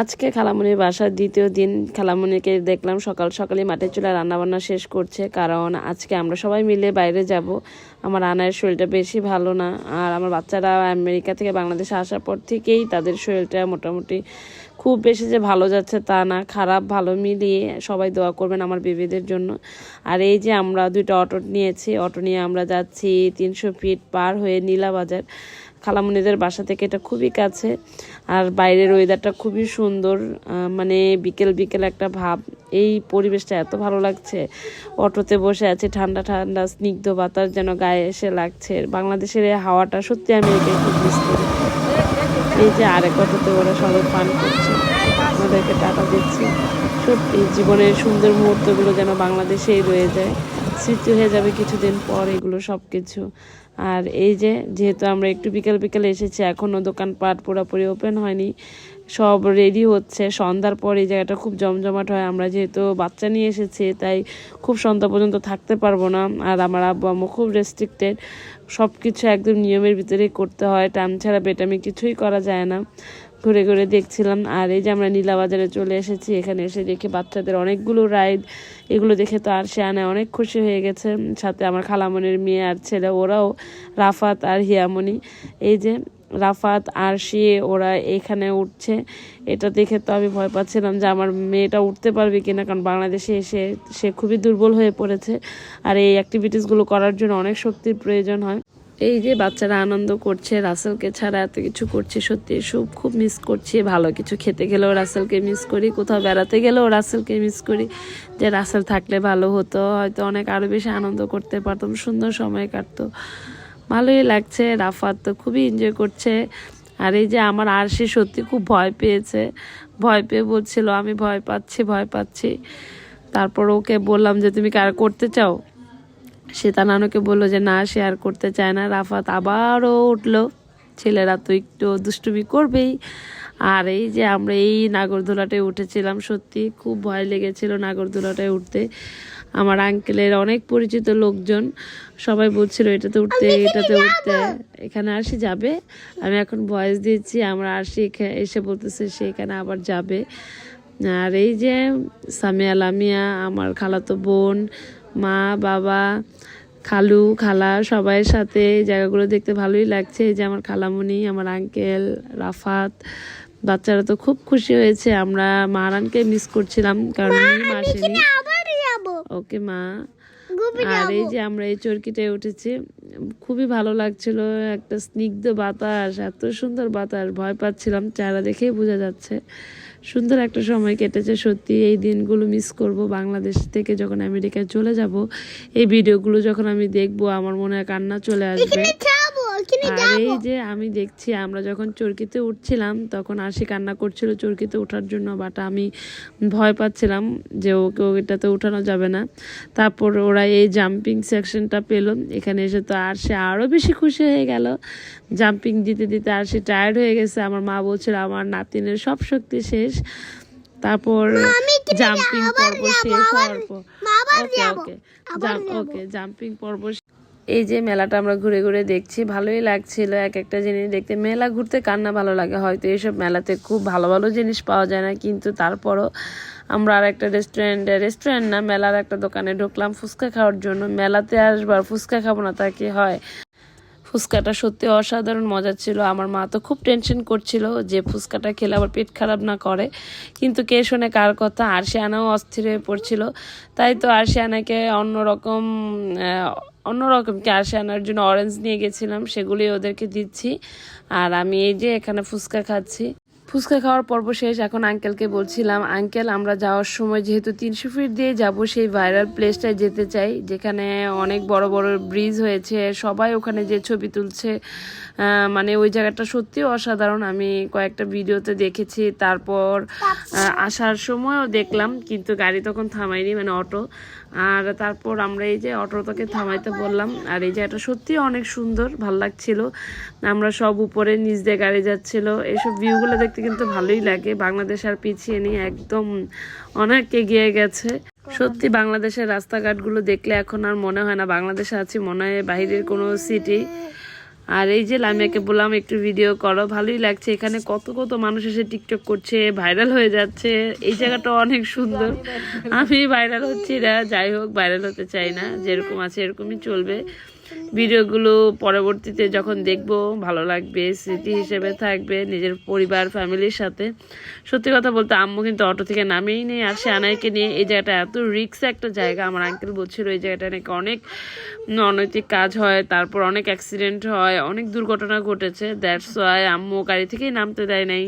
আজকে খালামুনির বাসার দ্বিতীয় দিন খালামুনিকে দেখলাম সকাল সকালে মাঠে চলে রান্নাবান্না শেষ করছে, কারণ আজকে আমরা সবাই মিলে বাইরে যাব। আমার আনার শরীরটা বেশি ভালো না, আর আমার বাচ্চারা আমেরিকা থেকে বাংলাদেশে আসার পর থেকেই তাদের শরীরটা মোটামুটি খুব বেশি যে ভালো যাচ্ছে তা না, খারাপ ভালো মিলিয়ে সবাই দোয়া করবেন আমার বেবিদের জন্য। আর এই যে আমরা দুইটা অটো নিয়েছি, অটো নিয়ে আমরা যাচ্ছি তিনশো ফিট পার হয়ে নীলা বাজার। খালামুনিদের বাসা থেকে এটা খুবই কাছে। আর বাইরের ওয়েদারটা খুবই সুন্দর মানে বিকেল বিকেল একটা ভাব। এই পরিবেশটা এত ভালো লাগছে। অটোতে বসে আছে, ঠান্ডা ঠান্ডা, স্নিগ্ধ বাতাস যেন গায়ে এসে লাগছে। বাংলাদেশের এই হাওয়াটা সত্যি আমি একে খুব মিস করি। এই যে আরেক অটোতে ওরা সবাই পান করছে। আমাদেরকে টাকা দিচ্ছি। সত্যি, জীবনের সুন্দর মুহূর্তগুলো যেন বাংলাদেশেই রয়ে যায়। স্মৃতি হয়ে যাবে কিছুদিন পর এগুলো সব কিছু আর এই যে, যেহেতু আমরা একটু বিকেল বিকেল এসেছি, এখনও দোকানপাট পুরোপুরি ওপেন হয়নি। সব রেডি হচ্ছে। সন্ধ্যার পর এই জায়গাটা খুব জমজমাট হয়। আমরা যেহেতু বাচ্চা নিয়ে এসেছি, তাই খুব সন্ধ্যা পর্যন্ত থাকতে পারব না। আর আমার আব্বু আম্মু খুব রেস্ট্রিক্টেড সব কিছু একদম নিয়মের ভিতরেই করতে হয়। টাইম ছাড়া বেটামি কিছুই করা যায় না। ঘুরে ঘুরে দেখছিলাম। আর এই যে আমরা নীলা বাজারে চলে এসেছি, এখানে এসে দেখি বাচ্চাদের অনেকগুলো রাইড এগুলো দেখে তো আর সে আনায় অনেক খুশি হয়ে গেছে। সাথে আমার খালামনির মেয়ে আর ছেলে, ওরাও রাফাত আর হিয়ামনি এই যে রাফাত আর সে, ওরা এখানে উঠছে। এটা দেখে তো আমি ভয় পাচ্ছিলাম যে আমার মেয়েটা উঠতে পারবে কিনা, কারণ বাংলাদেশে এসে সে খুবই দুর্বল হয়ে পড়েছে। আর এই অ্যাক্টিভিটিসগুলো করার জন্য অনেক শক্তির প্রয়োজন হয়। এই যে বাচ্চারা আনন্দ করছে, রাসেলকে ছাড়া এত কিছু করছে, সত্যি সব খুব মিস করছি, ভালো কিছু খেতে গেলেও রাসেলকে মিস করি, কোথাও বেড়াতে গেলেও রাসেলকে মিস করি। যে রাসেল থাকলে ভালো হতো, হয়তো অনেক আরও বেশি আনন্দ করতে পারতাম, সুন্দর সময় কাটতো। ভালোই লাগছে, রাফাত তো খুবই এনজয় করছে। আর এই যে আমার আর সে সত্যি খুব ভয় পেয়েছে, ভয় পেয়ে বলছিল, আমি ভয় পাচ্ছি ভয় পাচ্ছি। তারপর ওকে বললাম যে, তুমি কার, করতে চাও? সে তার নানুকে বলল যে না সে আর করতে চায় না। রাফাত আবারও উঠল ছেলেরা তো একটু দুষ্টুমি করবেই। আর এই যে আমরা এই নাগরদোলাটায় উঠেছিলাম সত্যি খুব ভয় লেগেছিল নাগরদোলাটায় উঠতে। আমার আঙ্কেলের অনেক পরিচিত লোকজন সবাই বলছিল এটাতে উঠতে এটাতে উঠতে। এখানে আসি যাবে? আমি এখন ভয়েস দিচ্ছি আমরা আসি এখা- এসে বলতেছে সে এখানে আবার যাবে। আর এই যে সামিয়া লামিয়া আমার খালাতো বোন মা বাবা খালু খালা সবাইয়ের সাথে জায়গাগুলো দেখতে ভালোই লাগছে। যে আমার খালামুনি আমার আঙ্কেল রাফাত বাচ্চারা তো খুব খুশি হয়েছে। আমরা মারানকে মিস করছিলাম কারণ আসেনি ওকে মা। আর এই যে আমরা এই চরকিটায় উঠেছি খুবই ভালো লাগছিল একটা স্নিগ্ধ বাতাস এত সুন্দর বাতাস ভয় পাচ্ছিলাম চেহারা দেখেই বোঝা যাচ্ছে। সুন্দর একটা সময় কেটেছে সত্যি এই দিনগুলো মিস করব। বাংলাদেশ থেকে যখন আমেরিকায় চলে যাব এই ভিডিওগুলো যখন আমি দেখব আমার মনে হয় কান্না চলে আসবে। আর এই যে আমি দেখছি আমরা যখন চরকিতে উঠছিলাম তখন আশি কান্না করছিল চরকিতে ওঠার জন্য বাট আমি ভয় পাচ্ছিলাম যে ওকে ওইটাতে উঠানো যাবে না। তারপর ওরা এই জাম্পিং সেকশনটা পেল। এখানে এসে তো আর সে আরও বেশি খুশি হয়ে গেল। জাম্পিং দিতে দিতে আর সে টায়ার্ড হয়ে গেছে। আমার মা বলছিল আমার নাতিনের সব শক্তি শেষ। তারপর জাম্পিং পর্ব শেষ হওয়ার পর ওকে ওকে ওকে জাম্পিং পর্ব এই যে মেলাটা আমরা ঘুরে ঘুরে দেখছি, ভালোই লাগছিল এক একটা জিনিস দেখতে। মেলা ঘুরতে কান্না ভালো লাগে, হয়তো এইসব মেলাতে খুব ভালো ভালো জিনিস পাওয়া যায় না, কিন্তু তারপরও আমরা আর একটা রেস্টুরেন্টে রেস্টুরেন্ট না, মেলার একটা দোকানে ঢুকলাম ফুচকা খাওয়ার জন্য। মেলাতে আসবার, ফুচকা খাব না তা কি হয়? ফুচকাটা সত্যি অসাধারণ মজা ছিল। আমার মা তো খুব টেনশন করছিল যে ফুচকাটা খেলে আবার পেট খারাপ না করে। কিন্তু কে শোনে কার কথা? আরশিয়ানাও অস্থির হয়ে পড়ছিল। তাই তো আরশিয়ানাকে অন্যরকম অন্যরকম কি আনার জন্য অরেঞ্জ নিয়ে গেছিলাম সেগুলি ওদেরকে দিচ্ছি। আর আমি এই যে এখানে ফুচকা খাচ্ছি। ফুচকা খাওয়ার পর্ব শেষ। এখন আঙ্কেলকে বলছিলাম, আঙ্কেল, আমরা যাওয়ার সময় যেহেতু তিনশো ফিট দিয়ে যাব, সেই ভাইরাল প্লেসটায় যেতে চাই, যেখানে অনেক বড় বড় ব্রিজ হয়েছে। সবাই ওখানে যে ছবি তুলছে মানে ওই জায়গাটা সত্যি অসাধারণ। আমি কয়েকটা ভিডিওতে দেখেছি, তারপর আসার সময়ও দেখলাম, কিন্তু গাড়ি তখন থামাইনি মানে অটো। আর তারপর আমরা এই যে অটোটাকে থামাইতে বললাম, আর এই জায়গাটা সত্যি অনেক সুন্দর, ভালো লাগছিল। আমরা সব উপরে নিচ দিয়ে গাড়ি যাচ্ছিল, এইসব ভিউগুলো দেখতে কিন্তু ভালোই লাগে। বাংলাদেশ আর পিছিয়ে নিয়ে একদম অনেক এগিয়ে গেছে। সত্যি বাংলাদেশের রাস্তাঘাটগুলো দেখলে এখন আর মনে হয় না, বাংলাদেশে আছি মনে হয় বাইরের কোনো সিটি আর এই যে লামিয়াকে বললাম, একটু ভিডিও করো, ভালোই লাগছে। এখানে কত কত মানুষ এসে টিকটক করছে ভাইরাল হয়ে যাচ্ছে। এই জায়গাটা অনেক সুন্দর। আমি ভাইরাল হচ্ছি না, যাই হোক ভাইরাল হতে চাই না। যেরকম আছে এরকমই চলবে। ভিডিওগুলো পরবর্তীতে যখন দেখব, ভালো লাগবে, স্মৃতি হিসেবে থাকবে, নিজের পরিবার, ফ্যামিলির সাথে। সত্যি কথা বলতে আম্মু কিন্তু অটো থেকে নামেই নেই আর সে আনাইকে নিয়ে এই জায়গাটা এত রিক্স একটা জায়গা। আমার আঙ্কেল বলছিল, এই জায়গাটা নাকি অনেক অনৈতিক কাজ হয়, তারপর অনেক অ্যাক্সিডেন্ট হয়, অনেক দুর্ঘটনা ঘটেছে দ্যাটস ওয়াই আম্মু গাড়ি থেকেই নামতে দেয় নাই।